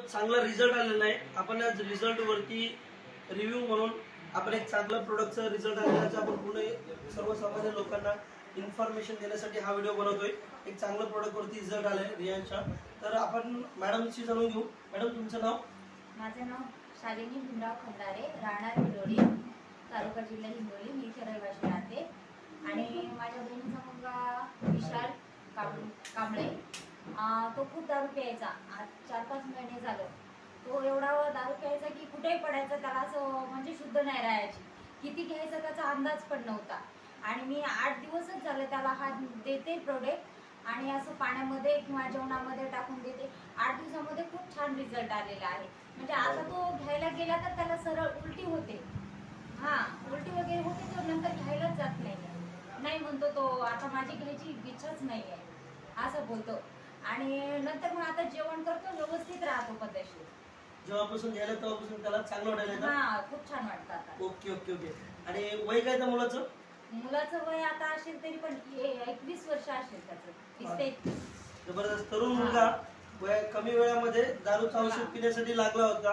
चांगला रिझल्ट आलेला आहे आपण आज रिझल्ट वरती रिव्ह्यू म्हणून आपण एक चांगला प्रोडक्टचा रिझल्ट आलेला आपण पूर्ण सर्वसामान्य लोकांना इन्फॉर्मेशन देण्यासाठी हा व्हिडिओ बनवतोय. एक चांगलं प्रोडक्ट वरती रिझल्ट आलाय रियांशा तर आपण मॅडमशी जाणून घेऊ. मॅडम तुमचं नाव? माझं नाव शालिनी भीमराव खंडारे राहणार हिंडोली तालुका जिल्हा हिंगोली मी इथे रहिवाशी राहते. आणि माझ्या बहिणीचा मुलगा विशाल कांबळे. तो खूप दारू प्यायचा. आज चार पाच महिने दारू प्यायचा की कुठेही पडायचा त्याला असं म्हणजे शुद्ध नाही राहायची. किती घ्यायचा त्याचा अंदाज पण नव्हता. आणि मी आठ दिवसच झाले त्याला हा देते प्रोडक्ट आणि असं पाण्यामध्ये किंवा जेवणामध्ये टाकून देते. आठ दिवसामध्ये खूप छान रिझल्ट आलेला आहे. म्हणजे आता तो घ्यायला गेला तर त्याला सरळ उलटी होते. हा उलटी वगैरे होते तो नंतर घ्यायलाच जात नाही. नाही म्हणतो तो आता माझी घ्यायची इच्छाच नाही आहे असं बोलतो. आणि नंतर मग आता जेवण करतो लोक जेव्हापासून घ्यायला तेव्हापासून त्याला चांगलं वाटायला हा खूप छान वाटतं आता. Okay okay okay. आणि वय काय त्या मुलाचं? मुलाचं वय आता असेल तरी पण ए- एकवीस वर्ष असेल त्याचं. वीस ते एकवीस जबरदस्त. तरुण मुलगा वया कमी वेळामध्ये दारूचं औषध. पिण्यासाठी लागला होता.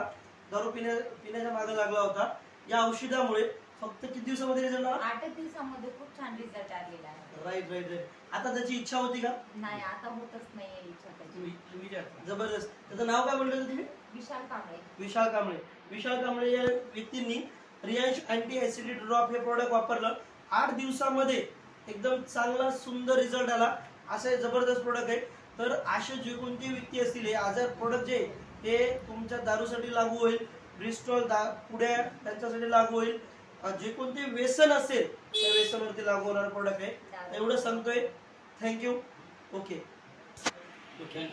दारू पिण्या पिण्याच्या मागे लागला होता. या औषधामुळे फक्त किती दिवसामध्ये रिझल्ट आला? आठच दिवसामध्ये खूप छान रिझल्ट आलेला आहे. राईट राईट राईट आता त्याची इच्छा होती का? नाही आता होतच इच्छा त्याची. जबरदस्त. त्याचं नाव काय म्हणलं होतं तुम्ही? विशाल कांबळे. विशाल कांबळे. विशाल कांबळे या व्यक्तींनी रियांश अँटी ऍसिडिटी ड्रॉप हे प्रोडक्ट वापरलं. आठ दिवसामध्ये एकदम चांगला सुंदर रिझल्ट आला. असं हे जबरदस्त प्रोडक्ट आहे. तर असे जे कोणते व्यक्ती असतील हे आजार प्रोडक्ट जे आहे, ते तुमच्या दारूसाठी लागू होईल. ब्रिस्टॉल दा पुड्या त्यांच्यासाठी लागू होईल. जे कोणते व्यसन असेल त्या व्यसनवरती लागू होणार प्रोडक्ट आहे. एवढं सांगतोय. Thank you okay okay